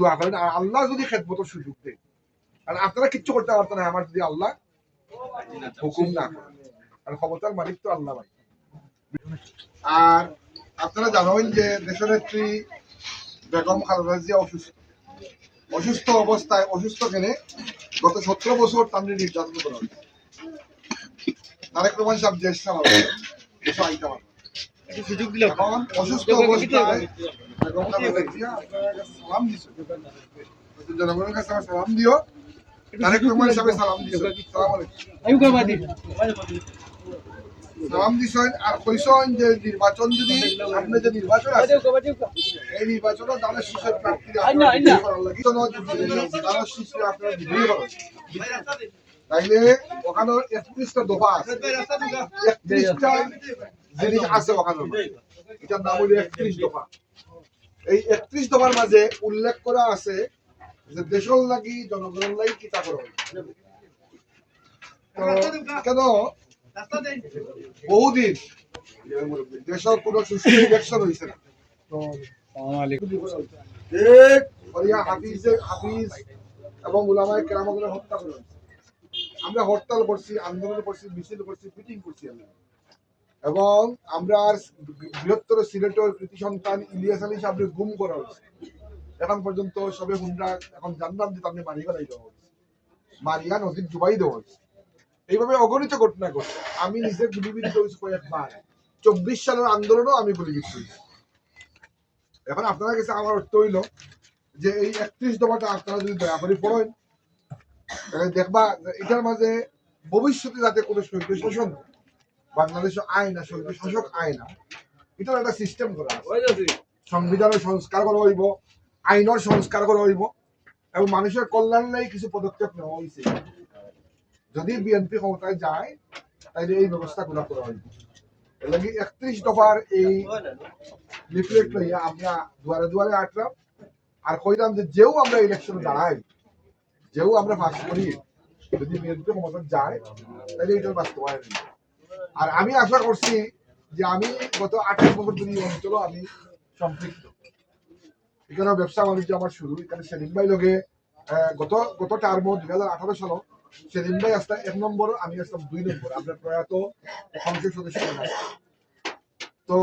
দোয়া করেন আর আল্লাহ যদি খেদমতের সুযোগ দেয়। আর আপনারা কিচ্ছু করতে পারতেন না আমার যদি আল্লাহ হুকুম না করে আর ক্ষমতার মালিক তো আল্লাহ ভাই। আর আপনারা জানেন যে দেশনেত্রী বেগম খালেদা জিয়া অসুস্থ। অসুস্থ অবস্থায় অসুস্থ কেনে গত সতেরো বছর তাদের নির্যাতন করা হয়েছে। তারেক রহমান সাহেব দেশ চালাবে দেশ আইতে পারবে। অসুস্থ অবস্থায় জনগণের কাছে আমার সালাম দিও আর কইছেন যে নির্বাচন যদি সামনে যে নির্বাচন আছে এই নির্বাচনে দলের শীর্ষের প্রার্থীরা তাইলে ওখানে একত্রিশটা দফা আছে একত্রিশটা জিনিস আছে ওখানে এটার নাম হলো একত্রিশ দফা এই একত্রিশ দফার মাঝে উল্লেখ করা আছে যে দেশল লাগি জনগণের লাগি কিতা তো কেন? বহুদিন দেশের কোনো সুস্থ ইলেকশন হয়েছে না। তো এক হরিয়া হাফিজে হাফিজ এবং উলামায়ে কেরামগুলো হত্যা করে আমরা হরতাল করছি আন্দোলন করছি মিছিল করছি মিটিং করছি আমরা। এবং আমরা বৃহত্তর সিলেটের কৃতি সন্তান ইলিয়াস আলী সাহেবের গুম করা হয়েছে। এখন পর্যন্ত সবে হুন্ডা এখন জানলাম যে তাদের মারিয়া নাই দেওয়া হয়েছে। মারিয়া নদীর ডুবাই দেওয়া হয়েছে। এইভাবে অগণিত ঘটনা ঘটছে আমি নিজে গুলিবিদ্ধ হয়েছি কয়েকবার। চব্বিশ সালের আন্দোলনও আমি গুলিবিদ্ধ হয়েছি এখন আপনারা কাছে আমার অর্থ হইল যে এই একত্রিশ দফাটা আপনারা যদি দয়া করে পড়েন দেখবা এটার মাঝে ভবিষ্যতে যাতে কোনো শৈব শাসন বাংলাদেশ আইন শৈব শাসক আইন এটার একটা সিস্টেম করা আছে। সংবিধানের সংস্কার করা হইব আইনের সংস্কার করা হইব এবং মানুষের কল্যাণ নেই কিছু পদক্ষেপ নেওয়া হয়েছে যদি বিএনপি ক্ষমতায় যায় তাহলে এই ব্যবস্থা গুলো করা হইব। লাগি একত্রিশ দফার এই লিফলেট লইয়া আমরা দুয়ারে দুয়ারে আটলাম আর কইলাম যে যেও আমরা ইলেকশন দাঁড়াই যেও আমরা ফাঁস করি। যদি বিএনপি ক্ষমতা যায় তাহলে এটার বাস্তবায়ন। আর আমি আশা করছি যে আমি গত আঠাশ বছর ধরে এই অঞ্চলও আমি সম্পৃক্ত। এখানে ব্যবসা বাণিজ্য আমার শুরু। এখানে সেলিম ভাই লগে গত গত টার্ম দুই হাজার আঠারো সাল সেলিম ভাই আসতাম এক নম্বর, আমি আসতাম দুই নম্বর। আপনার প্রয়াত সংসদ সদস্য। তো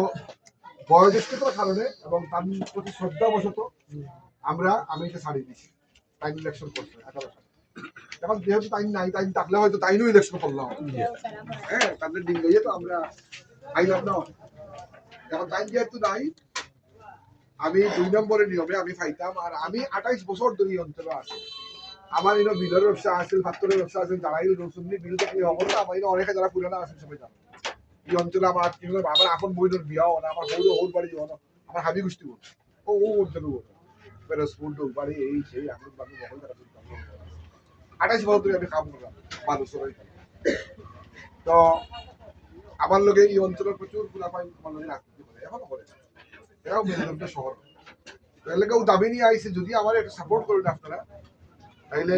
বয়োজ্যেষ্ঠতার কারণে এবং তার প্রতি শ্রদ্ধাবশত আমরা আমি এটা ছাড়িয়ে দিছি ইলেকশন করতে আঠারো সালে। এখন যেহেতু টাইম নাই টাইম থাকলে হয়তো টাইমও ইলেকশন করলাম। হ্যাঁ তাদের দিন তো আমরা আইলাম না এখন টাইম যেহেতু নাই, আমি দুই নম্বরের নিয়মে আমি ফাইতাম আর আমি আঠাইশ বছর ধরে আমার বিলের ব্যবসা আছে ব্যবসা আছে বিল খবর না আমার যারা সবাই জানে। এই অঞ্চলে আমার আমার বইনের বিয়াও না, আমার বউর ওর বাড়ি না, আমার হাবি গোষ্ঠী বল ও ও অঞ্চলে বাড়ি এই সেই আমি বাকি বহল তারা আঠাইশ বছর ধরে আমি কাম করলাম মানুষের। তো আমার লোকে এই অঞ্চলের প্রচুর গুলাপাই আমার লোকে রাজনীতি করে, এখনও করে। এরাও মেরুদণ্ড শহর। তো এর লোকেও দাবি নিয়ে আইসে যদি আমার একটা সাপোর্ট করেন আপনারা, তাইলে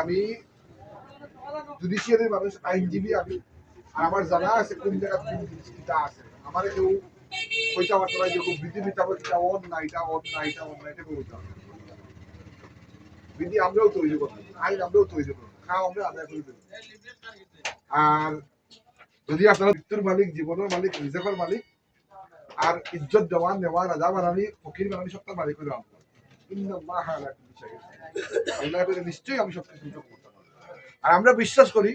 আমি জুডিশিয়ারির মানুষ, আইনজীবী আমি। আর আমার জানা আছে কোন জায়গা কোন জিনিস কিটা আছে। আমার কেউ কইতে পারতো না যে খুব বিধি বিতাবো কিটা অন না এটা অন না এটা অন না এটা হবে বিধি আমরাও তৈরি করব, আইন আমরাও তৈরি করব, খাও আমরা, আদায় করে দেবো। আর যদি আপনারা মৃত্যুর মালিক, জীবনের মালিক, রিজার্ভের মালিক, আর ইজ্জত দেওয়া নেওয়া রাজা বানানি, ফকির বানানি সত্তার মালিক করে আমরা। বলে নিশ্চয়ই আমি সবকিছু করতে আর আমরা বিশ্বাস করি,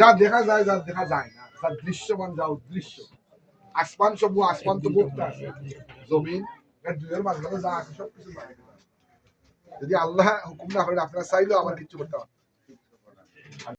যা দেখা যায়, যা দেখা যায় না, যা দৃশ্যমান, যা উদৃশ্য আসমান সবু আসমান তো মুক্ত আছে। জমিন দুয়ের মাঝখানে যা আছে, সবকিছু মালিক। করে। যদি আল্লাহ হুকুম না করেন আপনারা চাইলেও আমার কিচ্ছু করতে পারবেন।